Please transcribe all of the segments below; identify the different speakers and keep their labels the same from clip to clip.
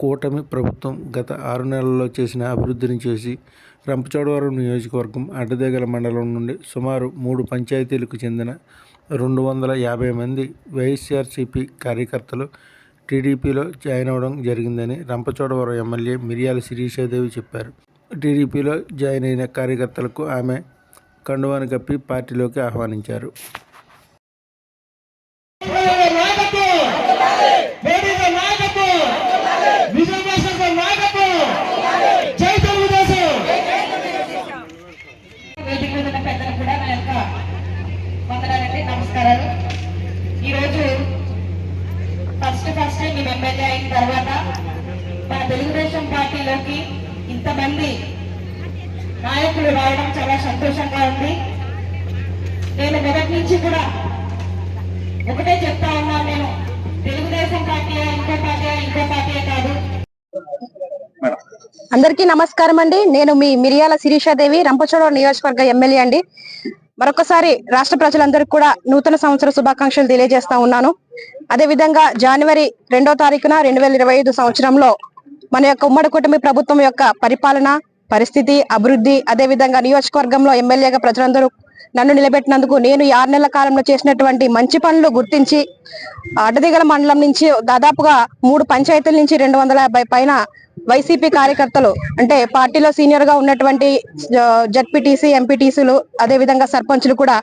Speaker 1: కూటమి ప్రభుత్వం గత ఆరు నెలల్లో చేసిన అభివృద్ధిని చేసి రంపచోడవరం నియోజకవర్గం అడ్డదేగల మండలం నుండి సుమారు మూడు పంచాయతీలకు చెందిన రెండు వందల యాభై మంది వైఎస్ఆర్సీపీ కార్యకర్తలు టీడీపీలో జాయిన్ అవ్వడం జరిగిందని రంపచోడవరం ఎమ్మెల్యే మిరియాల శిరీషాదేవి చెప్పారు. టీడీపీలో జాయిన్ అయిన కార్యకర్తలకు ఆమె కండువాను కప్పి పార్టీలోకి ఆహ్వానించారు
Speaker 2: నాయకత్వం మోడీ గారి నాయకత్వం విజయభాస్కర్ గారి నాయకత్వం జై తెలుగుదేశం
Speaker 3: వేదిక మీద ఉన్న పెద్దలు కూడా నా యొక్క వందనాలండి నమస్కారాలు ఈరోజు ఫస్ట్ ఫస్ట్ టైం మేము ఎమ్మెల్యే అయిన తర్వాత మన తెలుగుదేశం పార్టీలోకి ఇంతమంది నాయకులు రావడం చాలా సంతోషంగా ఉంది. నేను మొదటి నుంచి కూడా ఒకటే చెప్తా ఉన్నాను నేను తెలుగుదేశం పార్టీ ఇంకో పార్టీ ఇంకో పార్టీ కాదు.
Speaker 4: అందరికీ నమస్కారం అండి. నేను మీ మిరియాల శిరీషాదేవి రంపచోడవరం నియోజకవర్గ ఎమ్మెల్యే అండి. మరొకసారి రాష్ట్ర ప్రజలందరికీ కూడా నూతన సంవత్సర శుభాకాంక్షలు తెలియజేస్తా ఉన్నాను. అదే విధంగా జనవరి రెండో తారీఖున రెండు వేల ఇరవై ఐదు సంవత్సరంలో మన యొక్క ఉమ్మడి కుటుంబ ప్రభుత్వం యొక్క పరిపాలన పరిస్థితి అభివృద్ధి అదే విధంగా నియోజకవర్గంలో ఎమ్మెల్యేగా ప్రజలందరూ నన్ను నిలబెట్టినందుకు నేను ఈ ఆరు నెలల కాలంలో చేసినటువంటి మంచి పనులు గుర్తించి అడ్డదిగల మండలం నుంచి దాదాపుగా మూడు పంచాయతీల నుంచి రెండు వందల యాభై పైన వైసీపీ కార్యకర్తలు అంటే పార్టీలో సీనియర్గా ఉన్నటువంటి జడ్పీటీసీ ఎంపీటీసీలు అదే విధంగా సర్పంచులు కూడా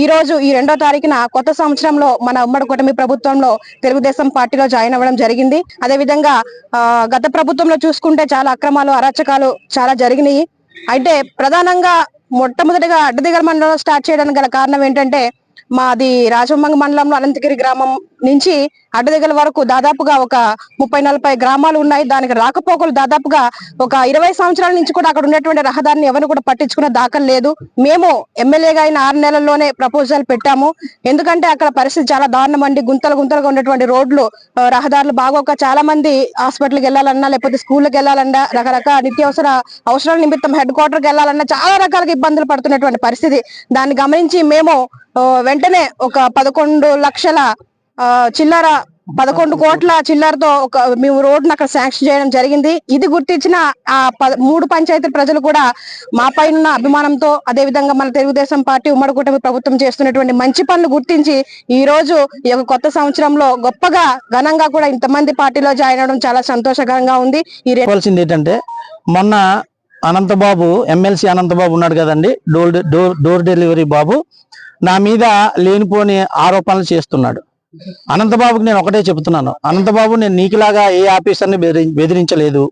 Speaker 4: ఈ రోజు ఈ రెండో తారీఖున కొత్త సంవత్సరంలో మన ఉమ్మడి కూటమి ప్రభుత్వంలో తెలుగుదేశం పార్టీలో జాయిన్ అవ్వడం జరిగింది. అదే విధంగా గత ప్రభుత్వంలో చూసుకుంటే చాలా అక్రమాలు అరాచకాలు చాలా జరిగినాయి. అయితే ప్రధానంగా మొట్టమొదటిగా అడ్డదిగల మండలంలో స్టార్ట్ చేయడానికి గల కారణం ఏంటంటే మాది రాజమంగ మండలంలో అనంతగిరి గ్రామం నుంచి అడ్డదిగల వరకు దాదాపుగా ఒక ముప్పై నలభై గ్రామాలు ఉన్నాయి. దానికి రాకపోకలు దాదాపుగా ఒక ఇరవై సంవత్సరాల నుంచి కూడా అక్కడ ఉన్నటువంటి రహదారిని ఎవరు కూడా పట్టించుకున్న దాఖలు లేదు. మేము ఎమ్మెల్యేగా అయిన ఆరు నెలల్లోనే ప్రపోజల్ పెట్టాము. ఎందుకంటే అక్కడ పరిస్థితి చాలా దారుణం అండి. గుంతలు గుంతలుగా ఉన్నటువంటి రోడ్లు రహదారులు బాగోక చాలా మంది హాస్పిటల్కి వెళ్ళాలన్నా లేకపోతే స్కూల్కి వెళ్ళాలన్నా రకరకాల నిత్యావసర అవసరాల నిమిత్తం హెడ్ క్వార్టర్కి వెళ్ళాలన్నా చాలా రకాలుగా ఇబ్బందులు పడుతున్నటువంటి పరిస్థితి. దాన్ని గమనించి మేము వెంటనే ఒక పదకొండు లక్షల చిల్లర పదకొండు కోట్ల చిల్లరతో ఒక మేము రోడ్డును అక్కడ శాంక్షన్ చేయడం జరిగింది. ఇది గుర్తించిన ఆ మూడు పంచాయతీ ప్రజలు కూడా మా పైన ఉన్న అభిమానంతో అదే విధంగా మన తెలుగుదేశం పార్టీ ఉమ్మడి కూటమి ప్రభుత్వం చేస్తున్నటువంటి మంచి పనులు గుర్తించి ఈ రోజు ఈ యొక్క కొత్త సంవత్సరంలో గొప్పగా ఘనంగా కూడా ఇంతమంది పార్టీలో జాయిన్ అవడం చాలా సంతోషకరంగా ఉంది. ఈ రె-
Speaker 5: చెప్పాల్సింది ఏంటంటే మొన్న అనంతబాబు ఎమ్మెల్సీ అనంతబాబు ఉన్నాడు కదండి door door door delivery Babu నా మీద లేనిపోని ఆరోపణలు చేస్తున్నాడు. అనంతబాబుకి నేను ఒకటే చెబుతున్నాను. అనంతబాబు నేను నీకులాగా ఏ ఆఫీసర్ని బెదిరించలేదు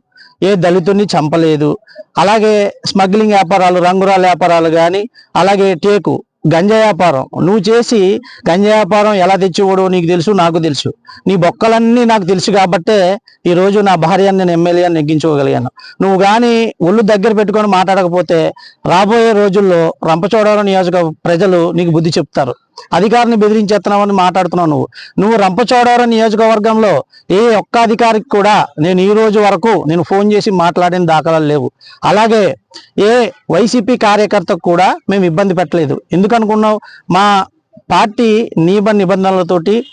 Speaker 5: ఏ దళితుడిని చంపలేదు. అలాగే స్మగ్లింగ్ వ్యాపారాలు రంగురాల వ్యాపారాలు కానీ అలాగే టేకు గంజా వ్యాపారం. నువ్వు చేసి గంజా వ్యాపారం ఎలా తెచ్చివ్వడో నీకు తెలుసు నాకు తెలుసు. నీ బొక్కలన్నీ నాకు తెలుసు కాబట్టే ఈ రోజు నా భార్యను నేను ఎమ్మెల్యే నెగ్గించుకోగలిగాను. నువ్వు కానీ ఒళ్ళు దగ్గర పెట్టుకొని మాట్లాడకపోతే రాబోయే రోజుల్లో రంపచోడవరం నియోజక ప్రజలు నీకు బుద్ధి చెప్తారు. అధికారిని బెదిరించేస్తున్నావని మాట్లాడుతున్నావు నువ్వు. నువ్వు రంపచోడవరం నియోజకవర్గంలో ఏ ఒక్క అధికారికి కూడా నేను ఈ రోజు వరకు నేను ఫోన్ చేసి మాట్లాడిన దాఖలాలు లేవు. అలాగే ఏ వైసీపీ కార్యకర్తకు కూడా మేము ఇబ్బంది పెట్టలేదు. ఎందుకనుకున్నావు మా పార్టీ నియమ నిబంధనలతోటి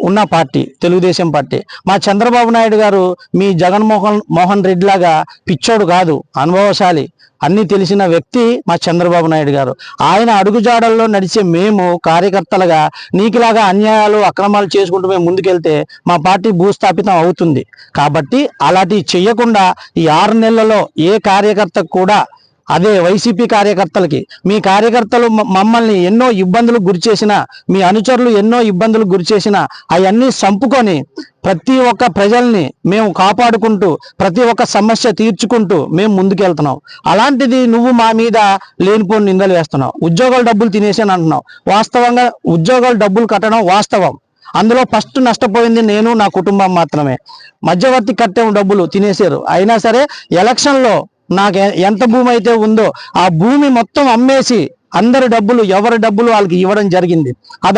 Speaker 5: ఉన్న పార్టీ తెలుగుదేశం పార్టీ. మా చంద్రబాబు నాయుడు గారు మీ జగన్మోహన్ మోహన్ రెడ్డి లాగా పిచ్చోడు కాదు అనుభవశాలి. అన్ని తెలిసిన వ్యక్తి మా చంద్రబాబు నాయుడు గారు. ఆయన అడుగుజాడల్లో నడిచే మేము కార్యకర్తలుగా నీకులాగా అన్యాయాలు అక్రమాలు చేసుకుంటూ మేము ముందుకెళ్తే మా పార్టీ భూస్థాపితం అవుతుంది. కాబట్టి అలాంటివి చెయ్యకుండా ఈ ఆరు నెలలలో ఏ కార్యకర్తకు కూడా అదే వైసీపీ కార్యకర్తలకి. మీ కార్యకర్తలు మమ్మల్ని ఎన్నో ఇబ్బందులకు గురిచేసిన మీ అనుచరులు ఎన్నో ఇబ్బందులకు గురిచేసిన అవన్నీ సంపుకొని ప్రతి ఒక్క ప్రజల్ని మేము కాపాడుకుంటూ ప్రతి ఒక్క సమస్య తీర్చుకుంటూ మేము ముందుకెళ్తున్నాం. అలాంటిది నువ్వు మా మీద లేనిపోని నిందలు వేస్తున్నావు. ఉద్యోగాల డబ్బులు తినేసాను అంటున్నావు. వాస్తవంగా ఉద్యోగాల డబ్బులు కట్టడం వాస్తవం. అందులో ఫస్ట్ నష్టపోయింది నేను నా కుటుంబం మాత్రమే. మధ్యవర్తి కట్టే డబ్బులు తినేశారు. అయినా సరే ఎలక్షన్లో నాకు ఎంత భూమి అయితే ఉందో ఆ భూమి మొత్తం అమ్మేసి అందరి డబ్బులు ఎవరి డబ్బులు వాళ్ళకి ఇవ్వడం జరిగింది. అది